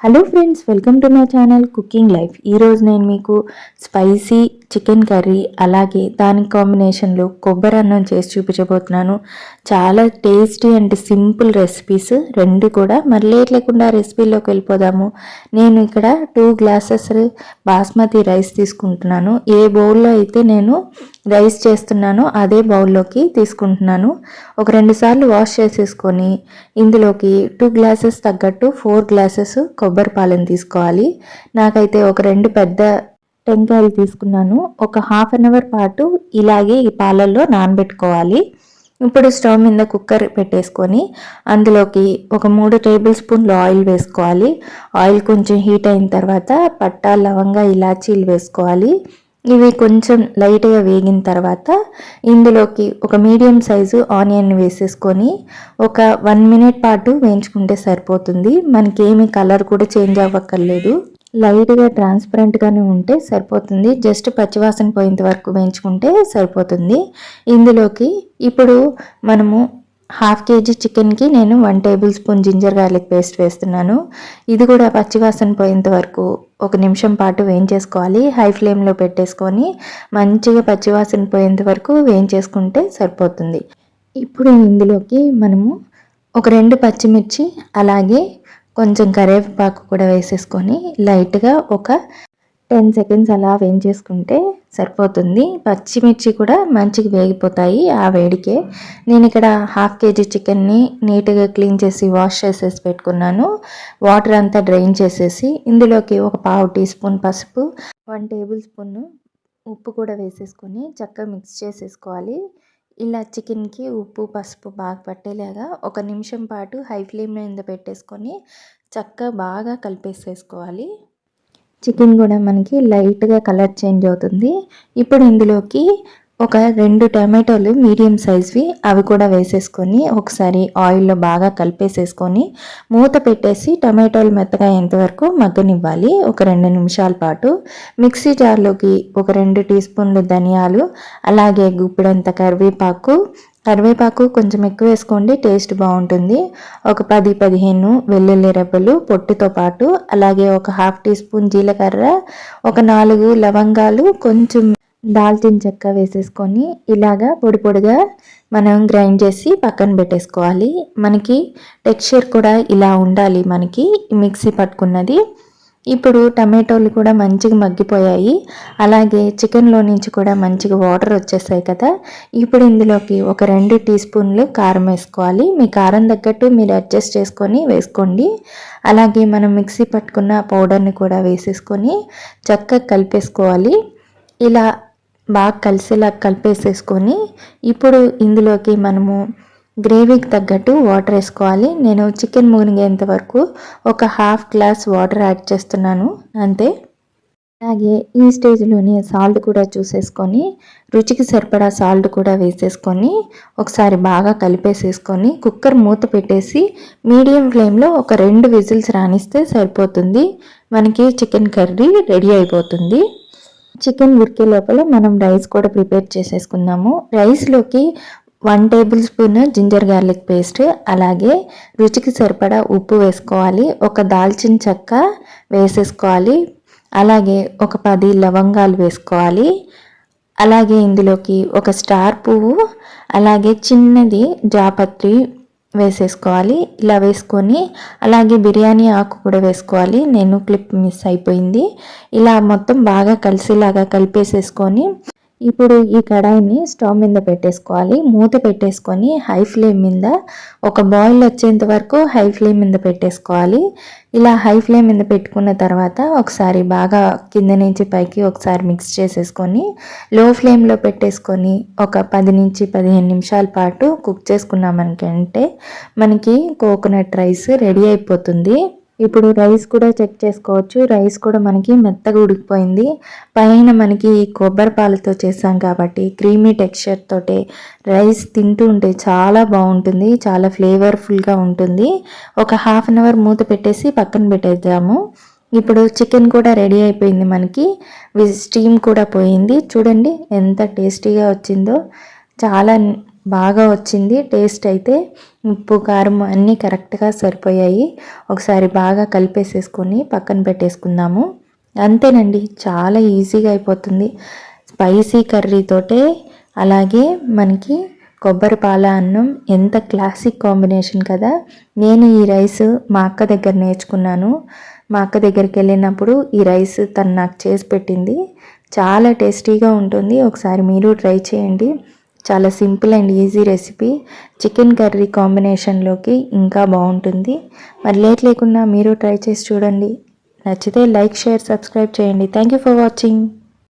Hello friends welcome to my channel cooking life ఈరోజు నేను మీకు స్పైసీ చికెన్ కర్రీ అలాగే దాని కాంబినేషన్లో కొబ్బరి అన్నం చేసి చూపించబోతున్నాను. చాలా టేస్టీ అండ్ సింపుల్ రెసిపీస్ రెండు కూడా. మరి లేట్ లేకుండా రెసిపీలోకి వెళ్ళిపోదాము. నేను ఇక్కడ టూ గ్లాసెస్ బాస్మతి రైస్ తీసుకుంటున్నాను. ఏ బౌల్లో అయితే నేను రైస్ చేస్తున్నానో అదే బౌల్లోకి తీసుకుంటున్నాను. ఒక రెండు సార్లు వాష్ చేసేసుకొని ఇందులోకి టూ గ్లాసెస్ తగ్గట్టు ఫోర్ గ్లాసెస్ కొబ్బరి పాలను తీసుకోవాలి. నాకైతే ఒక రెండు పెద్ద టెంకాయలు తీసుకున్నాను. ఒక హాఫ్ అన్ అవర్ పాటు ఇలాగే ఈ పాలల్లో నానబెట్టుకోవాలి. ఇప్పుడు స్టవ్ మీద కుక్కర్ పెట్టేసుకొని అందులోకి ఒక మూడు టేబుల్ స్పూన్లు ఆయిల్ వేసుకోవాలి. ఆయిల్ కొంచెం హీట్ అయిన తర్వాత పట్టా లవంగా ఇలాచీలు వేసుకోవాలి. ఇవి కొంచెం లైట్గా వేగిన తర్వాత ఇందులోకి ఒక మీడియం సైజు ఆనియన్ వేసేసుకొని ఒక వన్ మినిట్ పాటు వేయించుకుంటే సరిపోతుంది. మనకి ఏమి కలర్ కూడా చేంజ్ అవ్వక్కర్లేదు. లైట్గా ట్రాన్స్పరెంట్గానే ఉంటే సరిపోతుంది. జస్ట్ పచ్చివాసన పోయేంత వరకు వేయించుకుంటే సరిపోతుంది. ఇందులోకి ఇప్పుడు మనము హాఫ్ కేజీ చికెన్కి నేను one tablespoon ginger garlic paste వేస్తున్నాను. ఇది కూడా పచ్చివాసన పోయేంత వరకు ఒక నిమిషం పాటు వేయించేసుకోవాలి. హై ఫ్లేమ్లో పెట్టేసుకొని మంచిగా పచ్చివాసన పోయేంత వరకు వేయించేసుకుంటే సరిపోతుంది. ఇప్పుడు ఇందులోకి మనము ఒక రెండు పచ్చిమిర్చి అలాగే కొంచెం కరివేపాకు కూడా వేసేసుకొని లైట్గా ఒక టెన్ సెకండ్స్ అలా వేయించేసుకుంటే సరిపోతుంది. పచ్చిమిర్చి కూడా మంచిగా వేగిపోతాయి ఆ వేడికే. నేను ఇక్కడ హాఫ్ కేజీ చికెన్ని నీట్గా క్లీన్ చేసి వాష్ చేసేసి పెట్టుకున్నాను. వాటర్ అంతా డ్రైన్ చేసేసి ఇందులోకి ఒక పావు టీ స్పూన్ పసుపు వన్ టేబుల్ స్పూన్ ఉప్పు కూడా వేసేసుకొని చక్కగా మిక్స్ చేసేసుకోవాలి. ఇలా చికెన్కి ఉప్పు పసుపు బాగా పట్టేలాగా ఒక నిమిషం పాటు హై ఫ్లేమ్ మీద పెట్టేసుకొని చక్కగా బాగా కలిపేసేసుకోవాలి. చికెన్ కూడా మనకి లైట్గా కలర్ చేంజ్ అవుతుంది. ఇప్పుడు ఇందులోకి ఒక రెండు టమాటోలు మీడియం సైజ్వి అవి కూడా వేసేసుకొని ఒకసారి ఆయిల్లో బాగా కలిపేసేసుకొని మూత పెట్టేసి టమాటోలు మెత్తగా ఎంతవరకు మగ్గనివ్వాలి. ఒక రెండు నిమిషాల పాటు. మిక్సీ జార్లోకి ఒక రెండు టీ స్పూన్లు ధనియాలు అలాగే గుప్పిడంత కరివేపాకు కరివేపాకు కొంచెం ఎక్కువ వేసుకోండి టేస్ట్ బాగుంటుంది. ఒక పది పదిహేను వెల్లుల్లి రెబ్బలు పొట్టుతో పాటు అలాగే ఒక హాఫ్ టీ స్పూన్ జీలకర్ర ఒక నాలుగు లవంగాలు కొంచెం దాల్చిన చెక్క వేసేసుకొని ఇలాగా పొడి పొడిగా మనం గ్రైండ్ చేసి పక్కన పెట్టేసుకోవాలి. మనకి టెక్స్చర్ కూడా ఇలా ఉండాలి మనకి మిక్సీ పట్టుకున్నది. ఇప్పుడు టమాటోలు కూడా మంచిగా మగ్గిపోయాయి. అలాగే చికెన్లో నుంచి కూడా మంచిగా వాటర్ వచ్చేసాయి కదా. ఇప్పుడు ఇందులోకి ఒక రెండు టీ స్పూన్లు కారం వేసుకోవాలి. మీ కారం తగ్గట్టు మీరు అడ్జస్ట్ చేసుకొని వేసుకోండి. అలాగే మనం మిక్సీ పట్టుకున్న పౌడర్ని కూడా వేసేసుకొని చక్కగా కలిపేసుకోవాలి. ఇలా బాగా కలిసేలా కలిపేసేసుకొని ఇప్పుడు ఇందులోకి మనము గ్రేవీకి తగ్గట్టు వాటర్ వేసుకోవాలి. నేను చికెన్ మునిగేంత వరకు ఒక హాఫ్ గ్లాస్ వాటర్ యాడ్ చేస్తున్నాను. అంతే. అలాగే ఈ స్టేజ్లోనే సాల్ట్ కూడా చూసేసుకొని రుచికి సరిపడా సాల్ట్ కూడా వేసేసుకొని ఒకసారి బాగా కలిపేసేసుకొని కుక్కర్ మూత పెట్టేసి మీడియం ఫ్లేమ్లో ఒక రెండు విజిల్స్ రాణిస్తే సరిపోతుంది. మనకి చికెన్ కర్రీ రెడీ అయిపోతుంది. చికెన్ ఉడికే లోపల మనం రైస్ కూడా ప్రిపేర్ చేసేసుకుందాము. రైస్లోకి one tablespoon ginger garlic paste అలాగే రుచికి సరిపడా ఉప్పు వేసుకోవాలి ఒక దాల్చిన చెక్క వేసేసుకోవాలి అలాగే ఒక పది లవంగాలు వేసుకోవాలి అలాగే ఇందులోకి ఒక స్టార్ పువ్వు అలాగే చిన్నది జాపత్రి వేసేసుకోవాలి ఇలా వేసుకొని అలాగే బిర్యానీ ఆకు కూడా వేసుకోవాలి నేను క్లిప్ మిస్ అయిపోయింది ఇలా మొత్తం బాగా కలిసేలాగా కలిపేసేసుకొని ఇప్పుడు ఈ కడాయిని స్టవ్ మీద పెట్టేసుకోవాలి. మూత పెట్టేసుకొని హై ఫ్లేమ్ మీద ఒక బాయిల్ వచ్చేంత వరకు హై ఫ్లేమ్ మీద పెట్టేసుకోవాలి. ఇలా హై ఫ్లేమ్ మీద పెట్టుకున్న తర్వాత ఒకసారి బాగా కింద నుంచి పైకి ఒకసారి మిక్స్ చేసేసుకొని లో ఫ్లేమ్లో పెట్టేసుకొని ఒక పది నుంచి పదిహేను నిమిషాల పాటు కుక్ చేసుకున్నామనికంటే మనకి కోకోనట్ రైస్ రెడీ అయిపోతుంది. ఇప్పుడు రైస్ కూడా చెక్ చేసుకోవచ్చు. రైస్ కూడా మనకి మెత్తగా ఉడికిపోయింది. పైన మనకి కొబ్బరి పాలతో చేసాం కాబట్టి క్రీమీ టెక్స్చర్ తోటి రైస్ తింటూ ఉంటే చాలా బాగుంటుంది. చాలా ఫ్లేవర్ఫుల్గా ఉంటుంది. ఒక హాఫ్ అన్ అవర్ మూత పెట్టేసి పక్కన పెట్టేద్దాము. ఇప్పుడు చికెన్ కూడా రెడీ అయిపోయింది మనకి. స్టీమ్ కూడా పోయింది. చూడండి ఎంత టేస్టీగా వచ్చిందో. చాలా బాగా వచ్చింది. టేస్ట్ అయితే ఉప్పు కారం అన్నీ కరెక్ట్గా సరిపోయాయి. ఒకసారి బాగా కలిపేసేసుకొని పక్కన పెట్టేసుకుందాము. అంతేనండి చాలా ఈజీగా అయిపోతుంది. స్పైసీ కర్రీతోటే అలాగే మనకి కొబ్బరి పాల అన్నం ఎంత క్లాసిక్ కాంబినేషన్ కదా. నేను ఈ రైస్ మా అక్క దగ్గర నేర్చుకున్నాను. మా అక్క దగ్గరికి వెళ్ళినప్పుడు ఈ రైస్ తను నాకు చేసి పెట్టింది. చాలా టేస్టీగా ఉంటుంది. ఒకసారి మీరు ట్రై చేయండి. చాలా simple and easy recipe. Chicken curry కాంబినేషన్లోకి ఇంకా బాగుంటుంది. మరి లేట్ లేకుండా మీరు ట్రై చేసి చూడండి. నచ్చితే లైక్ షేర్ సబ్స్క్రైబ్ చేయండి. Thank you for watching.